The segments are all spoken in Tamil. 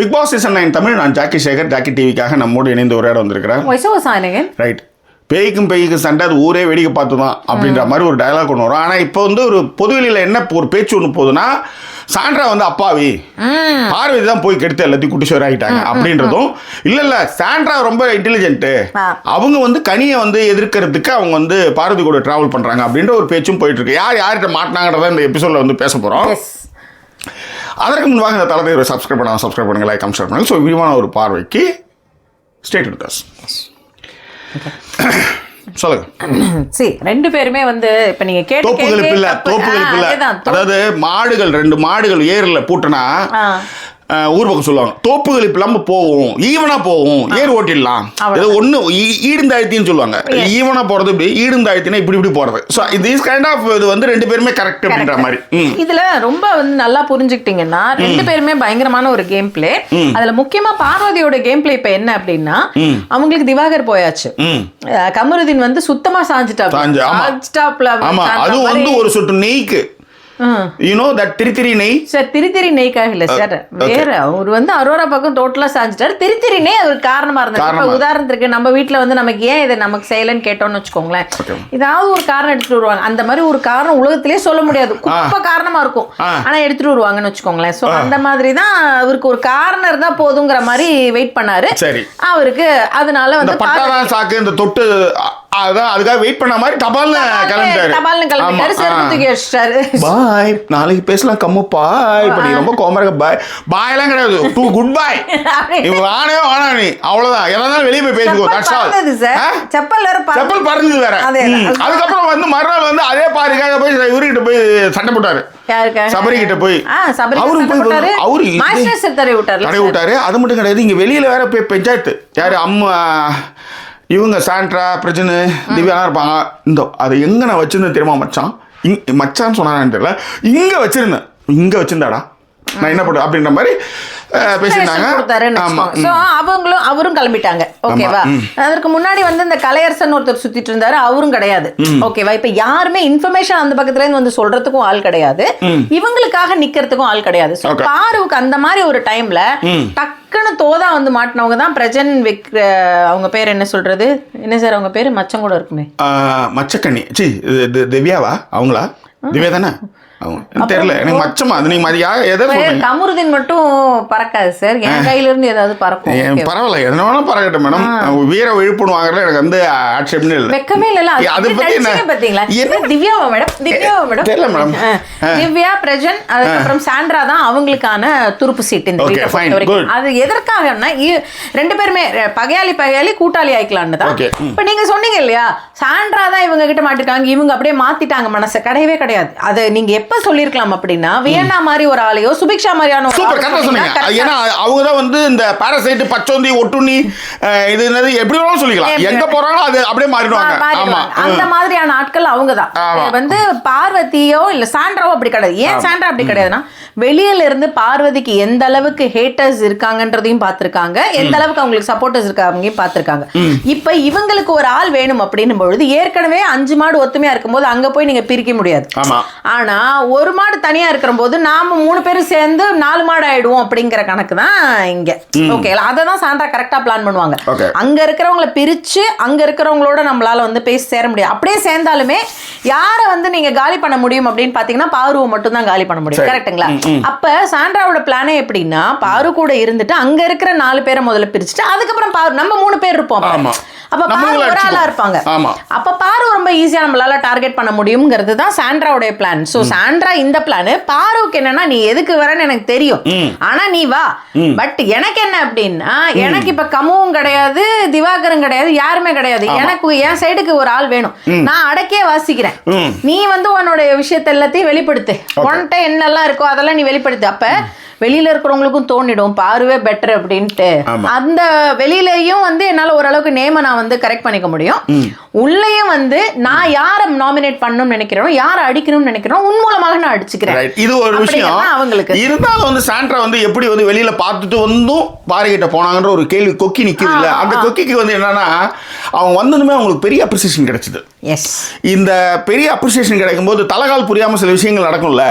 Bigg Boss season nine Tamil நான் ஜாக்கி சேகர் ஜாக்கி டிவிக்காக நம்மோடு இணைந்து உரையாட வந்திருக்கிறேன். ரைட் பேய்க்கும் பேய்க்கும் சண்டை அது ஊரே வேடிக்கை பார்த்து தான் அப்படின்ற மாதிரி ஒரு டயலாக் ஒன்று வரும். ஆனால் இப்போ வந்து ஒரு பொதுவெளியில் என்ன ஒரு பேச்சு ஒன்று போகுதுன்னா சாண்ட்ரா வந்து அப்பாவி. பார்வதி தான் போய் கெடுத்து எல்லாத்தையும் குட்டிச்சோர் ஆகிட்டாங்க அப்படின்றதும் இல்லை இல்லை. சாண்ட்ரா ரொம்ப இன்டெலிஜென்ட்டு. அவங்க வந்து கனியை வந்து எதிர்க்கிறதுக்கு அவங்க வந்து பார்வதி கூட டிராவல் பண்ணுறாங்க அப்படின்ற ஒரு பேச்சும் போயிட்டு இருக்கு. யார் யார்கிட்ட மாட்டினாங்கிறத இந்த எபிசோடில் வந்து பேச போகிறோம் அதற்கு முன்பாக இந்த தளத்தை சப்ஸ்கிரைப் பண்ணாமல் சப்ஸ்கிரைப் பண்ணுங்க லைக் ஷேர் பண்ணுங்க. ஸோ விரிவான ஒரு பார்வைக்கு ஸ்டேட் வித் சொல்லுங்க. சி ரெண்டு பேருமே வந்து இப்ப நீங்க கேட்ட தோப்புகள் கேள்வியே இல்ல தப்பு. தோப்புகள் ஆ, இல்ல அதாவது மாடுகள் ரெண்டு மாடுகள் ஏரில் பூட்டினா ஊர் பக்கம் சொல்லுவாங்க. தோப்புகள் இல்லாம போவோம். ஈவனா போவோம். ஏர் ஓட்டிடலாம். ஏதோ ஒண்ணு ஈ- ஈடுந்தாழ்த்தின்னு சொல்லுவாங்க. ஈவனா போறது இப்படி ஈடுந்தாழ்த்தினா இப்படி இப்படி போறது. ஸோ this கைண்ட் ஆஃப் இது வந்து ரெண்டு பேருமே கரெக்ட் அப்படின்ற மாதிரி. இதுல ரொம்ப வந்து நல்லா புரிஞ்சுக்கிட்டீங்கன்னா ரெண்டு பேருமே பயங்கரமான ஒரு கேம் பிளே அதுல முக்கியமா பார்வதியோட கேம் பிளே இப்ப என்ன அப்படின்னா அவங்களுக்கு திவாகர் போயாச்சு. கமருதீன் வந்து சுத்தமா சாஞ்சிட்டாப்ல சாஞ்சு, ஆமா. சாஞ்சிட்டாப்ல அது. வந்து ஒரு சொட்டு நெய்க்கு. ம். யூனோ தட் திரி நெய்? சார் திருத்திரி நெய்க்காக இல்ல சார் வேற. அவர் வந்து அரோரா பக்கம் டோட்டலா சாஞ்சிட்டாரு. திருத்திரி நெய் அது ஒரு காரணமா இருந்தது. உதாரணத்துக்கு நம்ம வீட்ல வந்து நமக்கு ஏன் இதை நமக்கு செய்யலன்னு கேட்டோம்னு வச்சுக்கோங்களேன். ஏதாவது ஒரு காரணம் எடுத்துட்டு வருவாங்க. அந்த மாதிரி ஒரு காரணம் உலகத்திலே சொல்ல முடியாது. குப்பை காரணமா இருக்கும். ஆ. ஆனா எடுத்துட்டு வருவாங்கன்னு வச்சுக்கோங்களேன். சோ அந்த மாதிரி தான் அவருக்கு ஒரு காரணம் இருந்தா போதுங்கிற மாதிரி வெயிட் பண்ணாரு. அவருக்கு அதனால வந்து சாக்கு இந்த தொட்டு அதான் அதுக்காக வெயிட் பண்ண மாதிரி தபால்னு கிளம்பிட்டாரு. தபால்னு கிளம்பிட்டாரு. செருப்பு தூக்கி வச்சிட்டாரு பாய் நாளைக்கு பேசலாம் கம்மு பாய் இப்ப நீ ரொம்ப கோமரக பாய் பாய் எல்லாம் கிடையாது. டூ குட் பாய் நீ வானே வானா நீ. அவ்வளவுதான். எல்லாம் வெளியே போய் பேசிக்கோ தட்ஸ் ஆல் செப்பல் வேற. செப்பல் பறந்தது வேற. அதுக்கப்புறம் வந்து மறுநாள் வந்து அதே பாருக்காக போய் இவர்கிட்ட போய் சண்டை போட்டாரு? சபரி கிட்ட போய். அவரும் போய். அவரு தடை விட்டாரு. அது மட்டும் கிடையாது. இங்க வெளியில வேற போய் பஞ்சாயத்து. யாரு? அம்மா இவங்க சாண்ட்ரா பிரஜனு திவ்யாலாம் இருப்பாங்க. இந்த அதை எங்க நான் வச்சிருந்தேன் தெரியுமா மச்சான்? இங் மச்சான்னு சொன்னான்னு தெரியல. இங்க வச்சிருந்தேன். இங்க வச்சிருந்தாடா. நான் என்ன பண்ணுறேன் அப்படின்ற மாதிரி அவங்களும் அவரும் கிளம்பிட்டாங்க. ஓகேவா அதற்கு முன்னாடி வந்து இந்த கலையரசன் ஒருத்தர் சுத்திட்டு இருந்தாரு அவரும் கிடையாது. ஓகேவா இப்ப யாருமே இன்ஃபர்மேஷன் அந்த பக்கத்துல இருந்து வந்து சொல்றதுக்கும் ஆள் கிடையாது. இவங்களுக்காக நிக்கிறதுக்கும் ஆள் கிடையாது. பாருவுக்கு அந்த மாதிரி ஒரு டைம்ல டக்குன்னு தோதா வந்து மாட்டினவங்க தான் பிரஜன் விக் அவங்க பேர் என்ன சொல்றது? என்ன சார் அவங்க பேரு? மச்சம் கூட இருக்குமே மச்சக்கண்ணி. சி திவ்யாவா? அவங்களா? திவ்யா தானே? தெரியல. எனக்கு மச்சமா. அது நீங்க மதியா எதை கமருதீன் மட்டும் பறக்காது சார். என் கையில இருந்து ஏதாவது பறக்கும். பரவாயில்ல. என்ன வேணா பறக்கட்டும் மேடம். வீர விழுப்புண் வாங்குறதுல எனக்கு வந்து ஆட்சேபமே இல்லை. வெக்கமே இல்லல ஏ, அதை பத்தி என்ன? பாத்தீங்களா? என்ன? திவ்யாவா மேடம்? திவ்யாவா மேடம்? தெரியல மேடம். திவ்யா பிரஜன் அதுக்கப்புறம் சாண்ட்ரா தான் அவங்களுக்கான துருப்பு சீட் இந்த. அது எதற்காகன்னா இ- ரெண்டு பேருமே பகையாளி பகையாளி கூட்டாளி ஆயிக்கலான்னு தான். இப்ப நீங்க சொன்னீங்க இல்லையா சாண்ட்ரா தான் இவங்க கிட்ட மாட்டிருக்காங்க. இவங்க அப்படியே மாத்திட்டாங்க மனசை. கிடையவே கிடையாது. அது நீங்க எப்ப சொல்லிருக்கலாம் அப்படின்னா வியன்னா மாதிரி ஒரு ஆளையோ சுபிக்ஷா மாதிரியான சூப்பர் கரெக்டாக சொன்னீங்க. ஏன்னா அவங்க தான் வந்து இந்த பாராசைட் பச்சோந்தி ஒட்டுண்ணி இது என்னது எப்படி வேணாலும் சொல்லிக்கலாம். எங்க போறாங்களோ அது அப்படியே மாறிடுவாங்க. ஆமா. அந்த மாதிரியான ஆட்கள் அவங்க தான். வந்து பார்வதியோ இல்ல சாண்ட்ராவோ அப்படி கிடையாது. ஏன் சாண்ட்ரா அப்படி கிடையாதுன்னா வெளியில இருந்து பார்வதிக்கு எந்த அளவுக்கு ஹேட்டர்ஸ் இருக்காங்கன்றதையும் பார்த்திருக்காங்க. எந்த அளவுக்கு அவங்களுக்கு சப்போர்ட்டர்ஸ் இருக்காங்க பார்த்திருக்காங்க. இப்ப இவங்களுக்கு ஒரு ஆள் வேணும் அப்படின்னும் பொழுது ஏற்கனவே அஞ்சு மாடு ஒத்துமையா இருக்கும்போது அங்க போய் நீங்க பிரிக்க முடியாது. ஆனா ஒரு மாடு தனியா இருக்கிற போது நாம மூணு பேரும் சேர்ந்து நாலு மாடு ஆயிடுவோம் அப்படிங்கிற கணக்கு தான் இங்க. ஓகே அதை தான் சாண்டா கரெக்டா பிளான் பண்ணுவாங்க. அங்க இருக்கிறவங்கள பிரிச்சு அங்க இருக்கிறவங்களோட நம்மளால வந்து பேசி சேர முடியும். அப்படியே சேர்ந்தாலுமே யாரை வந்து நீங்க காலி பண்ண முடியும் அப்படின்னு பாத்தீங்கன்னா பாருவை மட்டும் தான் காலி பண்ண முடியும். சரி. கரெக்ட்டுங்களா அப்ப சாண்ட்ராவோட பிளானே எப்படின்னா பாரு கூட இருந்துட்டு அங்க இருக்கிற நாலு பேரை முதல்ல பிரிச்சுட்டு அதுக்கப்புறம் பாரு நம்ம மூணு பேர் இருப்போம் அப்ப. பாரு ஒரு ஆளா அடிச்சுக்குவோம். இருப்பாங்க. அப்ப பாரு ரொம்ப ஈஸியா நம்மளால டார்கெட் பண்ண முடியுங்கிறது தான் சாண்ட்ராவுடைய பிளான் சோ சாண்ட்ரா இந்த பிளான் பாருவுக்கு என்னன்னா நீ எதுக்கு வரேன்னு எனக்கு தெரியும். ஆனா நீ வா. பட் எனக்கு என்ன அப்படின்னா எனக்கு இப்ப கமுவும் கிடையாது திவாகரும் கிடையாது யாருமே கிடையாது. எனக்கு என் சைடுக்கு ஒரு ஆள் வேணும். நான் அடக்கே வாசிக்கிறேன். நீ வந்து உன்னோட விஷயத்த எல்லாத்தையும் வெளிப்படுத்து. உன்கிட்ட என்னெல்லாம் இருக்கோ அதெல்லாம் நீ வெளிப்படுத்து. அப்ப வெளியில இருக்கிறவங்களுக்கும் தோணிடும் பாருவே பெட்டர் அப்படின்ட்டு. அந்த வெளியிலயும் வந்து என்னால ஓரளவுக்கு நேம நான் வந்து கரெக்ட் பண்ணிக்க முடியும். உள்ளேயும் வந்து நான் யாரை நாமினேட் பண்ணணும்னு நினைக்கிறேனோ யாரை அடிக்கணும்னு நினைக்கிறேனோ உன் மூலமாக நான் அடிச்சுக்கிறேன். இது ஒரு விஷயம். அவங்களுக்கு. இருந்தாலும் வந்து சாண்ட்ரா வந்து எப்படி வந்து வெளியில பார்த்துட்டு வந்தும் பாரிகிட்ட போனாங்கன்ற ஒரு கேள்வி கொக்கி நிக்குது இல்ல? அந்த கொக்கிக்கு வந்து என்னன்னா அவங்க வந்ததுமே அவங்களுக்கு பெரிய அப்ரிசியேஷன் கிடைச்சது. எஸ் இந்த பெரிய அப்ரிசியேஷன் கிடைக்கும் போது தலகால் புரியாம சில விஷயங்கள் நடக்கும்ல?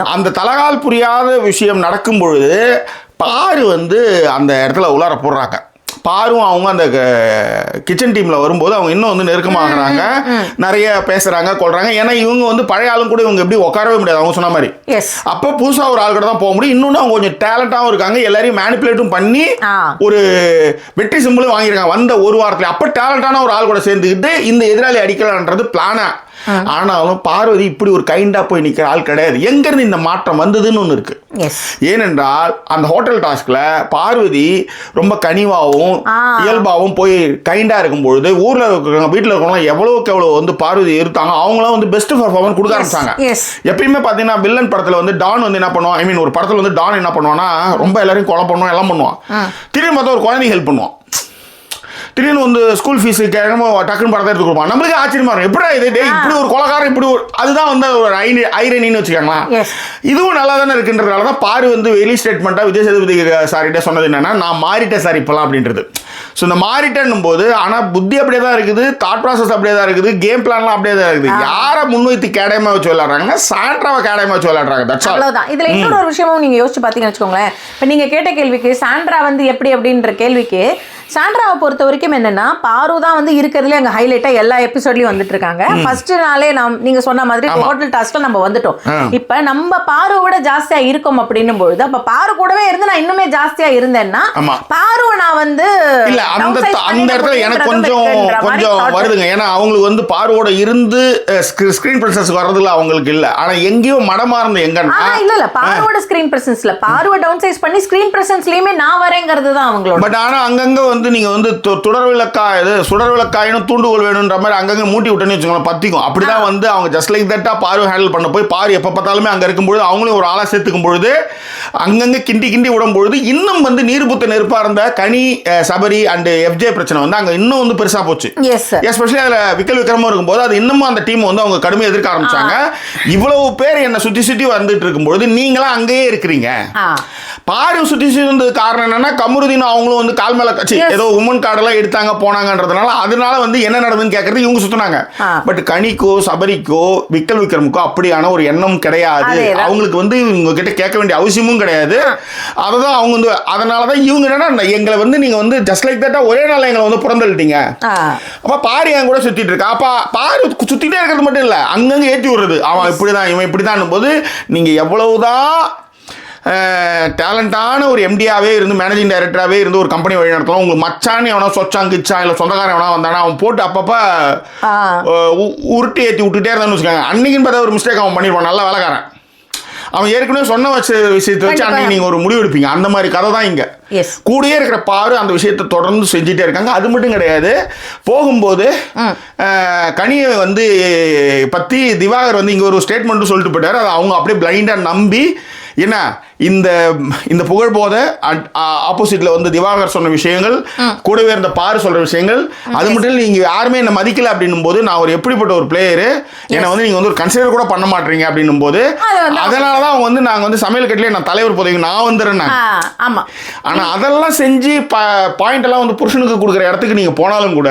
அந்த தலகால் புரியாத விஷயம் நடக்கும் பொழுது பாரு வந்து அந்த இடத்துல உள்ளார போடுறாங்க. பாரும் அவங்க அந்த கிச்சன் டீம்ல வரும்போது அவங்க இன்னும் வந்து நெருக்கமாகறாங்க. நிறைய பேசுறாங்க கொள்றாங்க. ஏன்னா இவங்க வந்து பழைய ஆளும் கூட இவங்க எப்படி உட்காரவே முடியாது அவங்க சொன்ன மாதிரி. அப்போ புதுசா ஒரு ஆள் கூட தான் போக முடியும். இன்னொன்று அவங்க கொஞ்சம் டேலண்டாகவும் இருக்காங்க எல்லாரையும் மேனிப்புலேட்டும் பண்ணி. ஒரு வெற்றி சிம்பிளும் வாங்கியிருக்காங்க. வந்த ஒரு வாரத்துல. அப்போ டேலண்டான ஒரு ஆள் கூட சேர்ந்துக்கிட்டு இந்த எதிராளி அடிக்கலான்றது பிளானா ஆனாலும் பார்வதி இப்படி ஒரு கைண்டா போய் நிக்கிற ஆள் கிடையாது. எங்க இருந்து இந்த மாற்றம் வந்ததுன்னு ஒன்று இருக்கு. ஏனென்றால் அந்த ஹோட்டல் டாஸ்க்ல பார்வதி ரொம்ப கனிவாகவும். இயல்பாகவும் போய் கைண்டா இருக்கும் பொழுது ஊர்ல இருக்கிறவங்க வீட்டில் இருக்கிறவங்க எவ்வளவுக்கு எவ்வளவு வந்து பார்வதி இருத்தாங்க அவங்களாம் வந்து பெஸ்ட் பர்ஃபார்மன்ஸ் கொடுக்க ஆரம்பிச்சாங்க. எப்பயுமே பார்த்தீங்கன்னா வில்லன் படத்துல வந்து டான் வந்து என்ன பண்ணுவான்? ஐ மீன் ஒரு படத்துல வந்து டான் என்ன பண்ணுவான்னா ரொம்ப எல்லாரையும் கொலை பண்ணுவான் எல்லாம் பண்ணுவான். திடீர்னு பார்த்தா ஒரு குழந்தைங்க ஹெல்ப் பண்ணுவான். திடீர்னு வந்து ஸ்கூல் ஃபீஸ் கேட்காம டக்குன்னு படத்தை எடுத்து கொடுப்பான் நம்மளுக்கு ஆச்சரியமா இருக்கும். எப்படி இது? டேய், இப்படி ஒரு கொலகாரம் இப்படி ஒரு அதுதான் வந்து ஒரு ஐ ஐரணின்னு வச்சுக்கோங்களேன். இதுவும் நல்லா தானே இருக்குன்றதுனால தான் பாரு வந்து வெளி ஸ்டேட்மெண்ட்டாக விஜய் சேதுபதி சார்கிட்ட சொன்னது என்னன்னா நான் மாறிட்டேன் சார் இப்போலாம் அப்படின்றது. ஸோ இந்த மாறிட்டேன்னும் போது ஆனால் புத்தி அப்படியே தான் இருக்குது தாட் ப்ராசஸ் அப்படியே தான் இருக்குது கேம் பிளான்லாம் அப்படியே தான் இருக்குது. யாரை முன்வைத்து கேடயமாக வச்சு விளையாடுறாங்கன்னா சாண்ட்ராவை கேடயமாக வச்சு விளையாடுறாங்க. தட்ஸ் ஆல் அவ்வளவுதான். இதுல இன்னொரு ஒரு விஷயமும் நீங்க யோசிச்சு பாத்தீங்கன்னு வச்சுக்கோங்களேன். இப்ப நீங்க கேட்ட கேள்விக்கு சாண்ட்ரா வந்து எப்படி அப்படின்ற கேள்விக்கு சாண்ட்ராவை பொறுத்த வரைக்கும் என்னன்னா பாரு தான் வந்து இருக்கிறதுல அங்க ஹைலைட்டா எல்லா எபிசோட்லயும் வந்துட்டு இருக்காங்க ஃபர்ஸ்ட் நாளே நாம் நீங்க சொன்ன மாதிரி ஹோட்டல் டாஸ்க்ல நம்ம வந்துட்டோம். இப்ப நம்ம பாரு விட ஜாஸ்தியா இருக்கோம் அப்படின்னும் பொழுது அப்ப பாரு கூடவே இருந்து நான் இன்னுமே ஜாஸ்தியா இருந்தேன்னா. பாருவை நான் வந்து இல்ல அந்த அந்த இடத்துல எனக்கு கொஞ்சம் கொஞ்சம் வருதுங்க. ஏன்னா அவங்களுக்கு வந்து பார்வோட இருந்து ஸ்கிரீன் பிரசன்ஸ் வர்றதுல அவங்களுக்கு இல்ல. ஆனா எங்கேயோ மடமார்ந்து ஆனா இல்ல இல்ல பாருவோட ஸ்கிரீன் பிரசன்ஸ்ல பாருவை டவுன் சைஸ் பண்ணி ஸ்கிரீன் பிரசன்ஸ்லயுமே நான் வரேங்கிறது தான் அவங்களோட பட் ஆனா அங்கங்க வந்து நீங்க வந்து தொடர் விளக்காய் இது சுடர் விளக்காயினும் தூண்டுகோல் வேணுன்ற மாதிரி அங்கங்க மூட்டி விட்டேன்னு வச்சுக்கோங்களேன் பத்திக்கும். அப்படிதான் வந்து அவங்க ஜஸ்ட் லைக் தட்டா பார்வை ஹேண்டில் பண்ண போய் பாரு எப்ப பார்த்தாலுமே அங்க இருக்கும்பொழுது அவங்களும் ஒரு ஆளா சேர்த்துக்கும் பொழுது அங்கங்க கிண்டி கிண்டி விடும் பொழுது இன்னும் வந்து நீர்புத்த நெருப்பா இருந்த கனி சபரி அண்ட் எஃப்ஜே பிரச்சனை வந்து அங்க இன்னும் வந்து பெருசா போச்சு. எஸ்பெஷலி அதுல விக்கல் விக்ரமும் இருக்கும்போது அது இன்னமும் அந்த டீம் வந்து அவங்க கடுமையாக எதிர்க்க ஆரம்பிச்சாங்க. இவ்வளவு பேர் என்ன சுத்தி சுத்தி வந்துட்டு இருக்கும்பொழுது நீங்களா அங்கேயே இருக்கிறீங்க. பாரு சுத்தி சுத்தி வந்தது காரணம் என்னன்னா கமருதீன் அவங்களும் வந்து கால் மேல. ஏதோ உமன் கார்டெல்லாம் எடுத்தாங்க போனாங்கன்றதுனால அதனால வந்து என்ன நடந்ததுன்னு கேட்கறது இவங்க சுத்தினாங்க. பட் கனிக்கோ சபரிக்கோ விக்கல் விக்ரமுக்கோ அப்படியான ஒரு எண்ணம் கிடையாது. அவங்களுக்கு வந்து இவங்க கிட்ட கேட்க வேண்டிய அவசியமும் கிடையாது. அதுதான் அவங்க வந்து அதனால தான் இவங்க என்னன்னா எங்களை வந்து நீங்க வந்து ஜஸ்ட் லைக் தட்டா ஒரே நாள் எங்களை வந்து புறந்தள்ளிட்டீங்க. அப்ப பாரு என் கூட சுத்திட்டு இருக்கா. அப்ப பாரு சுத்திட்டே இருக்கிறது மட்டும் இல்ல அங்கங்க ஏத்தி விடுறது. அவன் இப்படிதான் இவன் இப்படிதான் போது நீங்க எவ்வளவுதான் டேலண்டான ஒரு எம்டியாவே இருந்து மேனேஜிங் டைரக்டராகவே இருந்து ஒரு கம்பெனி வழி நடத்தலாம் உங்களுக்கு மச்சான் எவனோ சொச்சான் கிச்சான் இல்லை சொந்தக்காரன் எவனா வந்தானா அவன் போட்டு அப்பப்போ. உருட்டி ஏற்றி விட்டுட்டே இருந்தான்னு வச்சுக்கோங்க. அன்னைக்குன்னு பார்த்தா ஒரு மிஸ்டேக் அவன் பண்ணிடுவான். நல்ல வேலைக்காரன். அவன் ஏற்கனவே சொன்ன வச்ச விஷயத்தை வச்சு. அன்னைக்கு நீங்கள் ஒரு முடிவு எடுப்பீங்க. அந்த மாதிரி கதை தான் இங்கே. கூடயே இருக்கிற பாரு அந்த விஷயத்தை தொடர்ந்து செஞ்சுட்டே இருக்காங்க. அது மட்டும் கிடையாது. போகும்போது கனியை வந்து பற்றி திவாகர் வந்து இங்கே ஒரு ஸ்டேட்மெண்ட்டும் சொல்லிட்டு போயிட்டாரு. அதை அவங்க அப்படியே பிளைண்டாக நம்பி என்ன? இந்த இந்த புகழ் போத ஆப்போசிட்ல வந்து திவாகர் சொன்ன விஷயங்கள் கூடவே இருந்த பாரு சொல்ற விஷயங்கள் அது மட்டும் இல்லை நீங்க யாருமே என்ன மதிக்கல அப்படின்னும் போது நான் ஒரு எப்படிப்பட்ட ஒரு பிளேயரு என்னை வந்து நீங்க வந்து ஒரு கன்சிடர் கூட பண்ண மாட்டீங்க அப்படின்னும் போது அது வந்து- அதனால தான் அவங்க வந்து நாங்க வந்து சமையல் கட்டிலே நான் தலைவர் பதவி நான் வந்துடுறேன் ஆமா. ஆனா அதெல்லாம் செஞ்சு பாயிண்ட் எல்லாம் வந்து புருஷனுக்கு கொடுக்குற இடத்துக்கு நீங்க போனாலும் கூட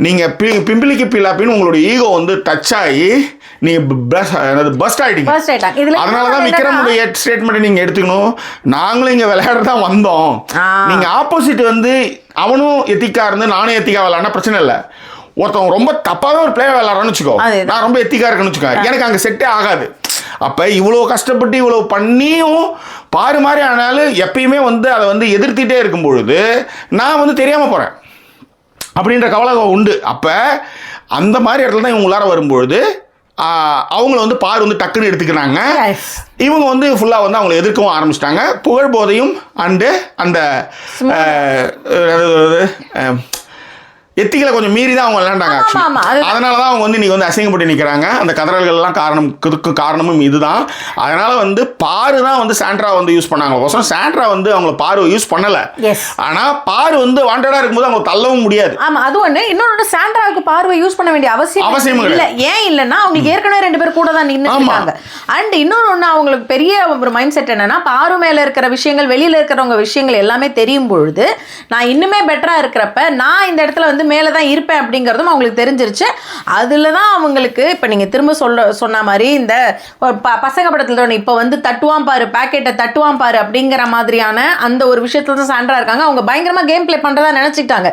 நீங்க பிம்பிளிக்கு பிலாப்பின்னு உங்களோட ஈகோ வந்து டச் ஆகி நீங்க பஸ் பஸ்ட் ஆயிட்டீங்க. அதனால தான் விக்ரமுடைய ஸ்டேட்மெண்ட் நீங்க எடுத்துக்கணும். நாங்களும் இங்க விளையாட தான் வந்தோம். நீங்க ஆப்போசிட் வந்து அவனும் எத்திக்கா இருந்து நானும் எத்திக்கா விளையாடினா பிரச்சனை இல்லை. ஒருத்தவங்க ரொம்ப தப்பாவே ஒரு பிளேயர் விளையாடுறான்னு வச்சுக்கோ. நான் ரொம்ப எத்திக்கா இருக்கேன்னு வச்சுக்கோ. எனக்கு அங்க செட்டே ஆகாது. அப்ப இவ்வளோ கஷ்டப்பட்டு இவ்வளோ பண்ணியும் பாரு மாதிரி ஆனாலும் எப்பயுமே வந்து அதை வந்து எதிர்த்துட்டே இருக்கும் பொழுது நான் வந்து தெரியாம போறேன். அப்படின்ற கவலை உண்டு. அப்போ அந்த மாதிரி இடத்துல தான் இவங்க உள்ளார வரும்பொழுது அவங்கள வந்து பார் வந்து டக்குன்னு எடுத்துக்கிறாங்க. இவங்க வந்து ஃபுல்லாக வந்து அவங்கள எதிர்க்கவும் ஆரம்பிச்சிட்டாங்க. புகழ் போதையும் அண்டு அந்த எத்திகளை கொஞ்சம் மீறி தான் அவங்க விளையாண்டாங்க அதனால தான் அவங்க வந்து இன்னைக்கு வந்து அசிங்கப்பட்டு நிற்கிறாங்க அந்த கதறல்கள் எல்லாம் காரணம் இதுக்கு காரணமும் இதுதான். அதனால வந்து பாரு தான் வந்து சாண்ட்ரா வந்து யூஸ் பண்ணாங்க. கோசம் சாண்ட்ரா வந்து அவங்கள பாரு யூஸ் பண்ணல. Yes. ஆனா பாரு வந்து வாண்டடா இருக்கும்போது அவங்க தள்ளவும் முடியாது. ஆமா அது ஒண்ணு. இன்னொன்னு சாண்ட்ராவுக்கு பார்வை யூஸ் பண்ண வேண்டிய அவசியம் அவசியம் இல்ல ஏன் இல்லன்னா அவங்களுக்கு ஏற்கனவே ரெண்டு பேர் கூட தான் நின்று ஆமா. இருக்காங்க. அண்ட் இன்னொன்னு ஒண்ணு அவங்களுக்கு பெரிய ஒரு மைண்ட் செட் என்னன்னா பாரு மேல இருக்கிற விஷயங்கள் வெளியில இருக்கிறவங்க விஷயங்கள் எல்லாமே தெரியும் பொழுது நான் இன்னுமே பெட்டரா இருக்கிறப்ப நான் இந்த இடத்துல வந்து மேல தான் இருப்பேன் அப்படிங்கறதும் அவங்களுக்கு தெரிஞ்சிருச்சு. அதுல தான் அவங்களுக்கு இப்ப நீங்க திரும்ப சொல்ல சொன்ன மாதிரி இந்த ப- பசங்க படத்துல தான் இப்ப வந்து தட்டுவான் பாரு பாக்கெட்டை தட்டுவான் பாரு அப்படிங்கிற மாதிரியான அந்த ஒரு விஷயத்துல தான் சான்றா இருக்காங்க. அவங்க பயங்கரமா கேம் ப்ளே பண்றதா நினைச்சிட்டாங்க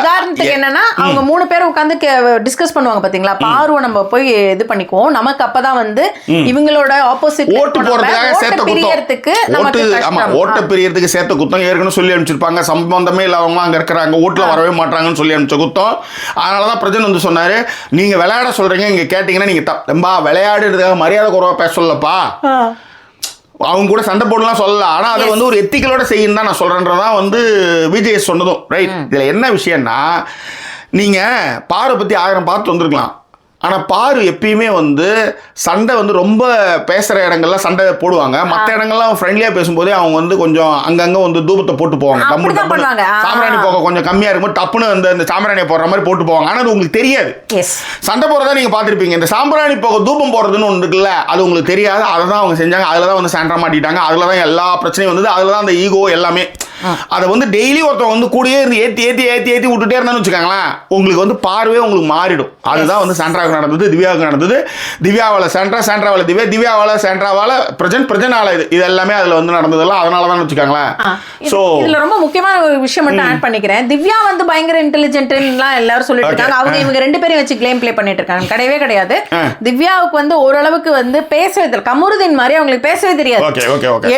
உதாரணத்துக்கு என்னன்னா அவங்க மூணு பேரும் உட்காந்து டிஸ்கஸ் பண்ணுவாங்க பாத்தீங்களா? பார்வை நம்ம போய் இது பண்ணிக்குவோம். நமக்கு அப்பதான் வந்து இவங்களோட ஆப்போசிட் ஓட்டு போறதுக்காக சேர்த்த பிரியறதுக்கு நமக்கு ஆமா. ஓட்டை பிரியறதுக்கு சேர்த்த குத்தம் ஏற்கனவே சொல்லி அனுப்பிச்சிருப்பாங்க. சம்பந்தமே இல்லாதவங்க அங்க இருக்கிறாங்க. ஓட்டுல வரவே மாட்டாங்கன்னு சொல்லி அனுப்பிச்ச குத்தம் அதனாலதான் பிரஜன் வந்து சொன்னாரு நீங்க விளையாட சொல்றீங்க இங்க கேட்டீங்கன்னா நீங்க தம்பா விளையாடுறதுக்காக மரியாதை குறைவா பேச சொல்லப்பா. அவங்க கூட சண்டை போடலாம் சொல்லல. ஆனா அதை வந்து ஒரு எத்திக்கலோட செய்யணும் தான் நான் சொல்றேன்றதான் வந்து விஜய் சொன்னதும். ரைட் இதுல என்ன விஷயம்னா நீங்க பாரை பத்தி ஆயிரம் பார்த்து வந்திருக்கலாம். ஆனா பாரு எப்பயுமே வந்து சண்டை வந்து ரொம்ப பேசுற இடங்கள்ல சண்டை போடுவாங்க. மற்ற இடங்கள்லாம் ஃப்ரெண்ட்லியா பேசும்போதே அவங்க வந்து கொஞ்சம் அங்கங்க வந்து தூபத்தை போட்டு போவாங்க. பண்ணுவாங்க. ஆ. சாம்பிராணி போக கொஞ்சம் கம்மியா இருக்கும்போது டப்புன்னு அந்த இந்த சாம்பிராணியை போடுற மாதிரி போட்டு போவாங்க. ஆனா அது உங்களுக்கு தெரியாது. சண்டை போறதா நீங்க பார்த்திருப்பீங்க. இந்த சாம்பிராணி போக தூபம் போடுறதுன்னு ஒன்று இருக்குல்ல அது உங்களுக்கு தெரியாது. அதை தான் அவங்க செஞ்சாங்க. அதில் தான் வந்து சாண்டா மாட்டிட்டாங்க. அதில் தான் எல்லா பிரச்சனையும் வந்தது. அதில் தான் அந்த ஈகோ எல்லாமே அதை வந்து டெய்லி ஒருத்தன் வந்து கூடயே இருந்து ஏற்றி ஏற்றி ஏற்றி ஏற்றி விட்டுட்டே இருந்தான்னு வச்சுக்கோங்களேன் உங்களுக்கு வந்து பார்வையே உங்களுக்கு மாறிடும். அதுதான் வந்து சாண்ட்ராவுக்கு நடந்தது திவ்யாவுக்கு நடந்தது. திவ்யாவால் சாண்ட்ரா சாண்ட்ராவால் திவ்யா திவ்யாவால் சாண்ட்ராவால் பிரஜன் பிரஜனால இது இது எல்லாமே அதில் வந்து நடந்ததெல்லாம் அதனால தான் வச்சுக்கோங்களேன் ஸோ இதுல ரொம்ப முக்கியமான ஒரு விஷயம் மட்டும் ஆட் பண்ணிக்கிறேன். திவ்யா வந்து பயங்கர இன்டெலிஜென்ட்லாம் எல்லாரும் சொல்லிட்டு. இருக்காங்க. அவங்க. இவங்க ரெண்டு பேரும் வச்சு கேம் ப்ளே பண்ணிட்டு இருக்காங்க. கிடையவே கிடையாது. திவ்யாவுக்கு வந்து ஓரளவுக்கு வந்து பேசவே தெரியல கமருதீன் மாதிரி அவங்களுக்கு பேசவே தெரியாது.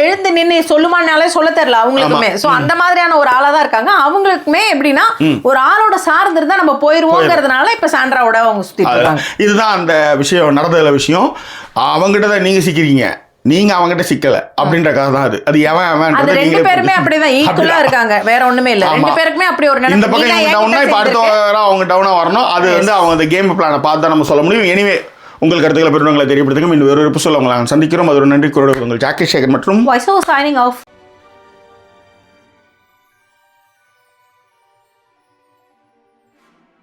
எழுந்து நின்னு சொல்லுமானாலே சொல்ல தெரியல அவங்களுக்குமே. சோ அந்த மாதிரியான ஒரு ஆளா தான் இருக்காங்க. அவங்களுக்குமே எப்படின்னா ஒரு ஆளோட சார்ந்து இருந்தா நம்ம போயிருவோங்கிறதுனால இப்ப சாண்ட்ராவோட அவங்க அது- இருக்காங்க. இதுதான் அந்த விஷயம் நடந்ததுல விஷயம். அவங்ககிட்ட தான் நீங்க சிக்கிறீங்க. நீங்க அவங்ககிட்ட சிக்கல அப்படின்ற கதை தான் அது. அது எவன் அது அவன் ரெண்டு பேருமே அப்படிதான் ஈக்குவலா இருக்காங்க. வேற ஒண்ணுமே இல்ல. ரெண்டு பேருக்குமே அப்படி ஒரு இந்த பக்கம் இவங்க டவுனா இப்ப அடுத்த. வாரம் அவங்க டவுனா வரணும். அது வந்து அவங்க அந்த கேம் பிளானை பார்த்து நம்ம சொல்ல முடியும். எனிவே உங்கள் கருத்துக்களை பெருவங்களை தெரியப்படுத்துங்க இன்னும் வேறு ஒரு சொல்ல உங்களை நாங்கள் சந்திக்கிறோம். அது ஒரு நன்றி கூற உங்கள் ஜாக்கி சேகர் மற்றும் over signing off.